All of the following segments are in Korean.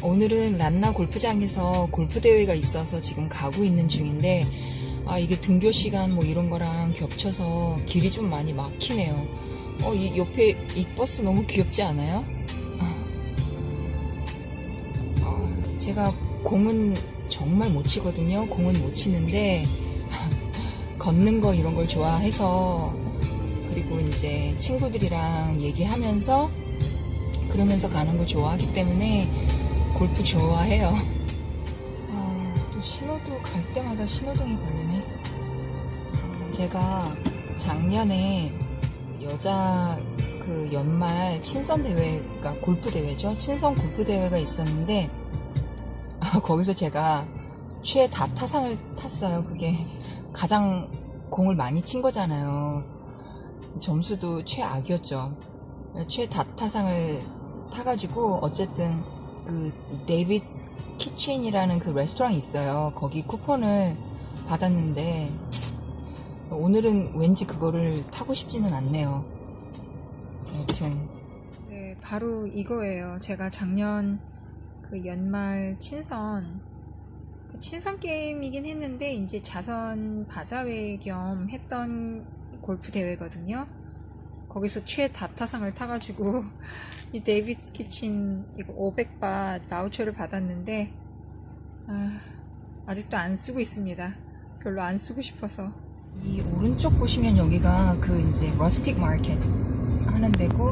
아, 오늘은 란나 골프장에서 골프 대회가 있어서 지금 가고 있는 중인데 아 이게 등교 시간 뭐 이런 거랑 겹쳐서 길이 좀 많이 막히네요. 어 이 옆에 이 버스 너무 귀엽지 않아요? 아, 아, 제가 공은 정말 못 치거든요. 공은 못 치는데 걷는 거 이런 걸 좋아해서 그리고 이제 친구들이랑 얘기하면서 그러면서 가는 걸 좋아하기 때문에 골프 좋아해요. 아, 또 신호도 갈 때마다 신호등이 걸리네. 제가 작년에 여자 그 연말 친선 대회가 골프 대회죠. 친선 골프 대회가 있었는데 아, 거기서 제가 최 다타상을 탔어요. 그게 가장 공을 많이 친 거잖아요. 점수도 최악이었죠. 최다타상을 타가지고 어쨌든 그 데이비드 키친이라는 그 레스토랑이 있어요. 거기 쿠폰을 받았는데 오늘은 왠지 그거를 타고 싶지는 않네요. 여튼 네 바로 이거예요. 제가 작년 그 연말 친선 그 친선 게임이긴 했는데 이제 자선 바자회 겸 했던 골프 대회거든요. 거기서 최다타상을 타가지고 이 데이비드 키친 이거 500바 바우처를 받았는데 아, 아직도 안 쓰고 있습니다. 별로 안 쓰고 싶어서 이 오른쪽 보시면 여기가 그 이제 러스틱 마켓 하는 데고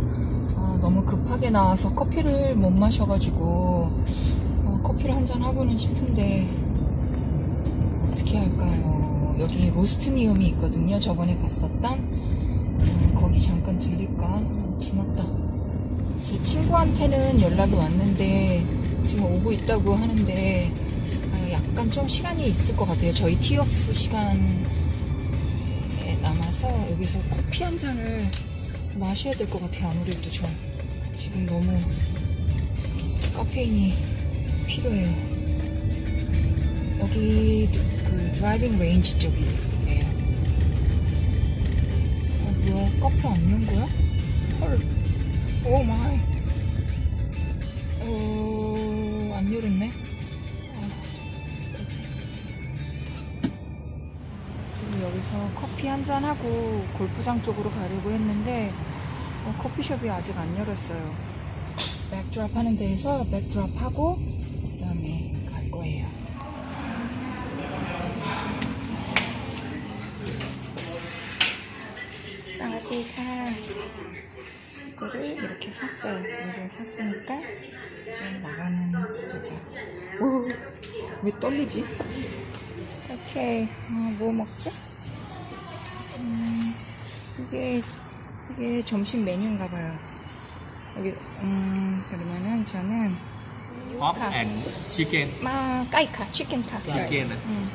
아, 너무 급하게 나와서 커피를 못 마셔가지고 어, 커피를 한 잔 하고는 싶은데 어떻게 할까요? 여기 로스트니움이 있거든요. 저번에 갔었던 음, 거기 잠깐 들릴까? 지났다. 제 친구한테는 연락이 왔는데 지금 오고 있다고 하는데 아, 약간 좀 시간이 있을 것 같아요. 저희 티오프 시간에 남아서 여기서 커피 한 잔을 마셔야 될 것 같아요. 아무래도 저 지금 너무 카페인이 필요해요. 여기 그 드라이빙 레인지 쪽이 뭐야? 카페 안 연 거야? 헐. 오 마이. 어, 안 열었네. 아, 어떡하지? 지금 여기서 커피 한 잔 하고 골프장 쪽으로 가려고 했는데 어, 커피숍이 아직 안 열었어요. 백드랍 하는 데에서 백드랍 하고 그 다음에 갈 거예요. 쌍화띠가 이거를 이렇게 샀어요. 이걸 샀으니까 이제 나가는 거죠. 오, 왜 떨리지? 오케이, 어, 뭐 먹지? 음, 이게 이게 점심 메뉴인가 봐요. 여기 음 그러면은 저는 Pork and chicken. 마 까이카 치킨카. Chicken. 음.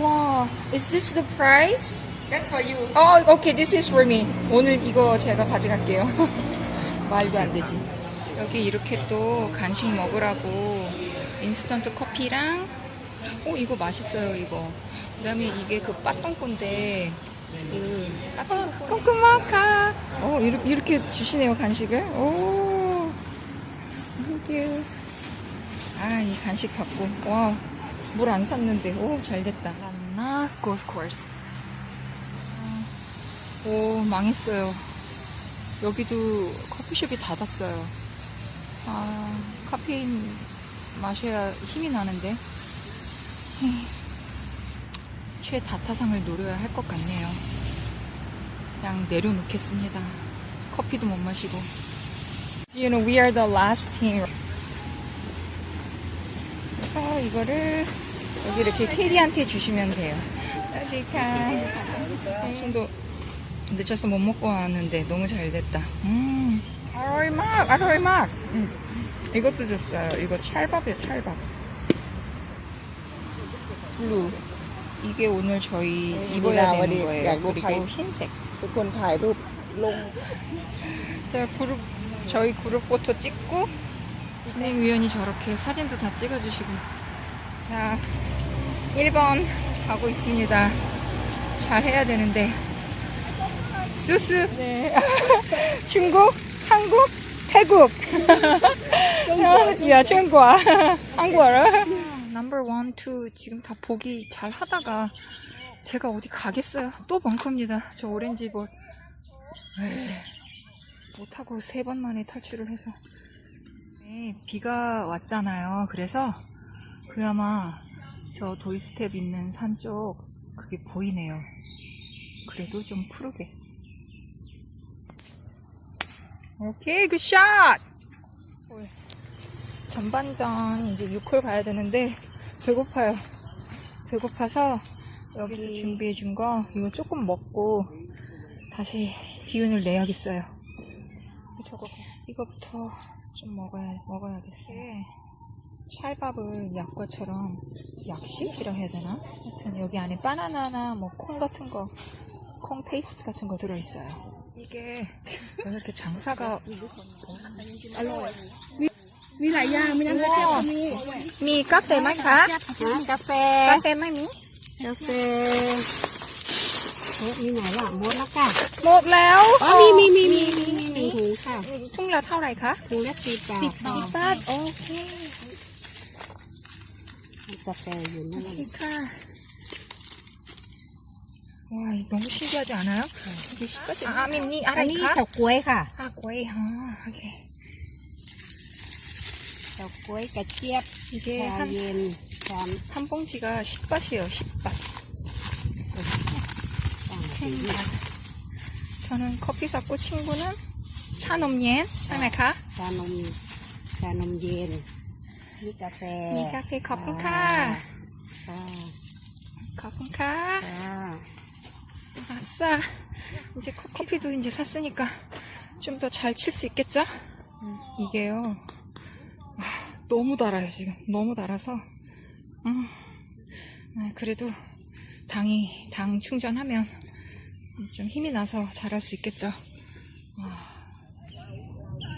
와, is this the price? That's for you. 어, 오케이, this is for me. 오늘 이거 제가 가져갈게요. 말도 안 되지. 여기 이렇게 또 간식 먹으라고 인스턴트 커피랑, 오, 이거 맛있어요, 이거. 그 다음에 이게 그 빠똥꼬인데, 그, 빠똥, 꼼꼼마카. 어, 이렇게, 이렇게 주시네요, 간식을. 오, 땡큐. 아, 이 간식 받고, 와, 뭘안 샀는데, 오, 잘 됐다. 란나 골프 코스. 오, 망했어요. 여기도 커피숍이 닫았어요. 아, 카페인 마셔야 힘이 나는데. 최다타상을 노려야 할 것 같네요. 그냥 내려놓겠습니다. 커피도 못 마시고. You know, we are the last team. 그래서 이거를 여기 이렇게 캐리한테 주시면 돼요. 어디가? 친구 늦어서 못 먹고 왔는데 너무 잘 됐다. 음. 아로이 막, 아로이 막. 음. 이것도 줬어요. 이거 찰밥이에요, 찰밥. 블루. 이게 오늘 저희 음, 입어야 되는 거예요. 그리고 흰색. 그건 다이로 롱. 자, 그룹, 저희 그룹 포토 찍고, 진행위원이 저렇게 사진도 다 찍어주시고. 자, 1번 가고 있습니다. 잘 해야 되는데. 수수. 네 中国, 한국, 태국. 중국 야, 중국어. 한국어를. 넘버 원, 투 지금 다 보기 잘 하다가 제가 어디 가겠어요. 또 벙커입니다. 저 오렌지 볼. 못하고 세 번 만에 탈출을 해서. 네, 비가 왔잖아요. 그래서 그나마 저 도이스텝 있는 산 쪽 그게 보이네요. 그래도 좀 푸르게. 오케이, 굿샷! 전반전 이제 6홀 가야 되는데 배고파요. 배고파서 여기 준비해 준 거 이거 조금 먹고 다시 기운을 내야겠어요. 저거 이거부터 좀 먹어야 먹어야겠어요. 찰밥을 약과처럼 약식이라 해야 되나? 하여튼 여기 안에 바나나나 뭐 콩 같은 거, 콩 페이스트 같은 거 들어있어요. 이게 왜 이렇게 장사가 มีหลายอย่างมีน้ำกระเทียมก็มี มีกาแฟไหมคะ กาแฟ กาแฟไม่มี กาแฟเอ๊ะมีไหนล่ะหมดแล้วค่ะ หมดแล้ว อ๋อมีมีมีมีมีมีหนึ่งถุงค่ะ ทุ่งละเท่าไหร่คะ ถุงละสิบบาท สิบบาทโอเค มีกาแฟอยู่นั่นแหละ ค่ะ 와 너무 신기하지 않아요? 이게 식까지 아, 아미니 อันนี้ 알아이까? เฉาก๊วยค่ะ 아, 꼬이, 아, 오케이. เฉาก๊วยกระเจี๊ยบ 이게 ชา 한, เย็นชาม 한 봉지가 10바트예요, 10바. ต่างสีเนี่ย 저는 커피 샀고 친구는 차놈옌, 하나카. ชานมชานมเย็นนี่กาแฟ 이 카페 커플카. ค่ะ 커플카. ค่ะ 아싸. 이제 커- 커피도 이제 샀으니까 좀 더 잘 칠 수 있겠죠? 이게요. 아, 너무 달아요, 지금. 너무 달아서. 음, 아, 그래도 당이, 당 충전하면 좀 힘이 나서 잘할 수 있겠죠? 와.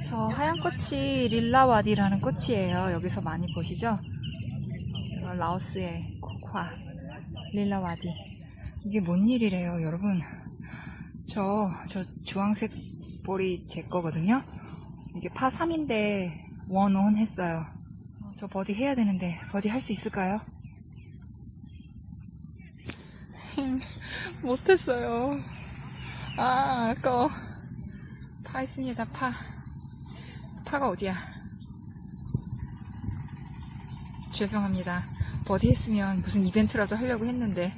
저 하얀 꽃이 릴라와디라는 꽃이에요. 여기서 많이 보시죠? 라오스의 코화 릴라와디. 이게 뭔 일이래요, 여러분. 저, 저 주황색 볼이 제 거거든요. 이게 파 3인데 원온 했어요. 저 버디 해야 되는데 버디 할 수 있을까요? 못했어요. 아, 아까워. 파 있습니다, 파. 파가 어디야? 죄송합니다. 버디 했으면 무슨 이벤트라도 하려고 했는데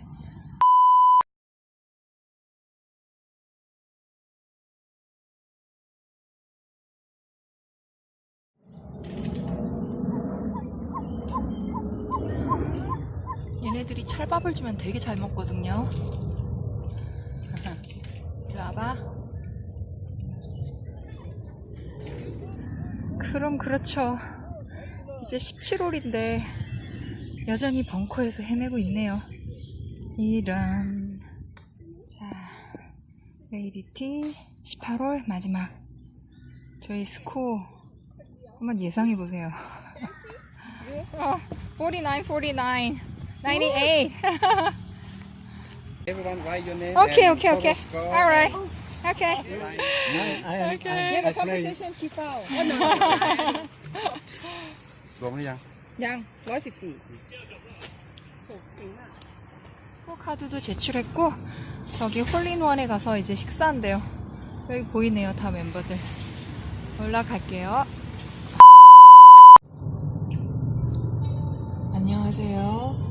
얘네들이 찰밥을 주면 되게 잘 먹거든요. 이리 와봐. 그럼 그렇죠. 이제 17홀인데 여전히 벙커에서 헤매고 있네요. 이런. 자, 레이디티 18홀 마지막. 저희 스코어 한번 예상해 보세요. 어, 49, 49, 98. Everyone write your name. Okay, and okay, okay. photo score. All right. Okay. I, I, Okay. I, I play รวมหรือยัง ยังร้อยสิบสี่ 카드도 제출했고 저기 홀린원에 가서 이제 식사한대요. 여기 보이네요, 다 멤버들. 올라갈게요. 안녕하세요.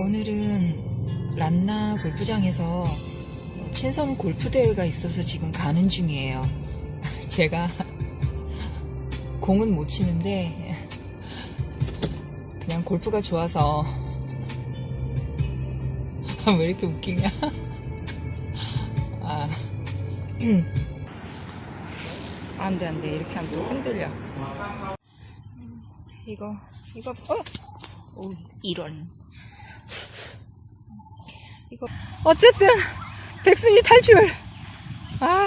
오늘은 란나 골프장에서 친선 골프 대회가 있어서 지금 가는 중이에요. 제가 공은 못 치는데 그냥 골프가 좋아서 아, 왜 이렇게 웃기냐? 아. 안 돼, 안 돼. 이렇게 하면 또 흔들려. 이거, 이거, 어? 오, 이런. 이거. 어쨌든, 백순이 탈출! 아,